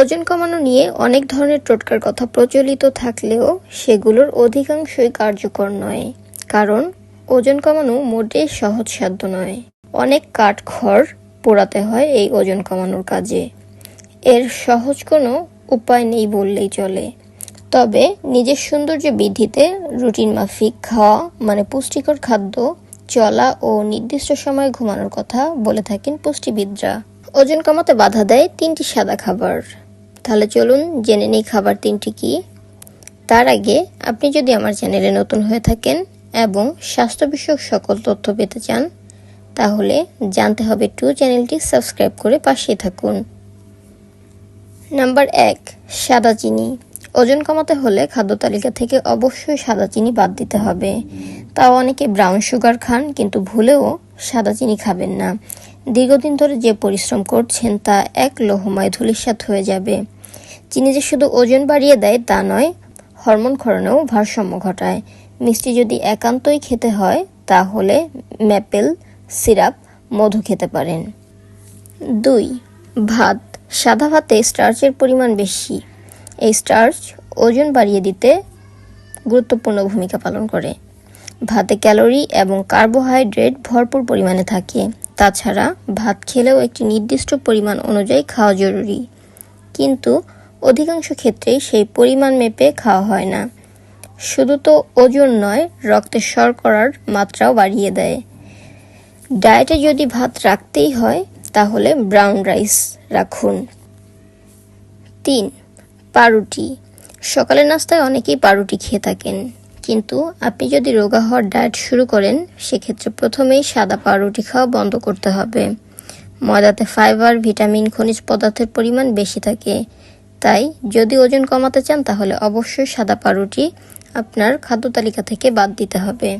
ওজন কমানো নিয়ে অনেক ধরনের টোটকার কথা প্রচলিত থাকলেও সেগুলোর অধিকাংশই কার্যকর নয়। কারণ ওজন কমানো মোটেই সহজসাধ্য নয়। অনেক কাঠখড় পোড়াতে হয় এই ওজন কমানোর কাজে। এর সহজ কোনো উপায় নেই বললেই চলে। তবে নিজের সৌন্দর্য বৃদ্ধিতে রুটিন মাফিক খাওয়া মানে পুষ্টিকর খাদ্য, চলা ও নির্দিষ্ট সময়ে ঘুমানোর কথা বলে থাকেন পুষ্টিবিদরা। ওজন কমাতে বাধা দেয় তিনটি সাদা খাবার। তাহলে চলুন জেনে নেই খাবার তিনটি কি। তার আগে আপনি যদি আমার চ্যানেলে নতুন হয়ে থাকেন এবং স্বাস্থ্য বিষয়ক সকল তথ্য পেতে চান, তাহলে জানতে হবে টু চ্যানেলটি সাবস্ক্রাইব করে পাশেই থাকুন। নাম্বার এক, সাদা চিনি। ওজন কমাতে হলে খাদ্য তালিকা থেকে অবশ্যই সাদা চিনি বাদ দিতে হবে। তাও অনেকে ব্রাউন সুগার খান, কিন্তু ভুলেও সাদা চিনি খাবেন না। দীর্ঘদিন ধরে যে পরিশ্রম করছেন, তা এক লোহময় ধূলিসাৎ হয়ে যাবে। চিনি যে শুধু ওজন বাড়িয়ে দেয়, তা নয়, হরমোন ক্ষরণেও ভারসাম্য ঘটায়। মিষ্টি যদি একান্তই খেতে হয়, তাহলে ম্যাপেল সিরাপ মধু খেতে পারেন। দুই, ভাত। সাদা ভাতে স্টার্চের পরিমাণ বেশি। এই স্টার্চ ওজন বাড়িয়ে দিতে গুরুত্বপূর্ণ ভূমিকা পালন করে। ভাতে ক্যালোরি এবং কার্বোহাইড্রেট ভরপুর পরিমাণে থাকে। তাছাড়া ভাত খেলেও একটি নির্দিষ্ট পরিমাণ অনুযায়ী খাওয়া জরুরি। কিন্তু অধিকাংশ ক্ষেত্রেই সেই পরিমাণ মেপে খাওয়া হয় না। শুধু তো ওজন নয়, রক্তে শর্করার মাত্রাও বাড়িয়ে দেয়। ডায়েটে যদি ভাত রাখতেই হয়, তাহলে ব্রাউন রাইস রাখুন। তিন পাউরুটি সকালের নাস্তায় অনেকেই পাউরুটি খেয়ে থাকেন। কিন্তু আপনি যদি রোগা হওয়ার ডায়েট শুরু করেন, সেক্ষেত্রে প্রথমেই সাদা পাউরুটি খাওয়া বন্ধ করতে হবে। ময়দাতে ফাইবার ভিটামিন খনিজ পদার্থের পরিমাণ বেশি থাকে। তাই যদি ওজন কমাতে চান, তাহলে অবশ্যই সাদা পাউরুটি আপনার খাদ্য তালিকা থেকে বাদ দিতে হবে।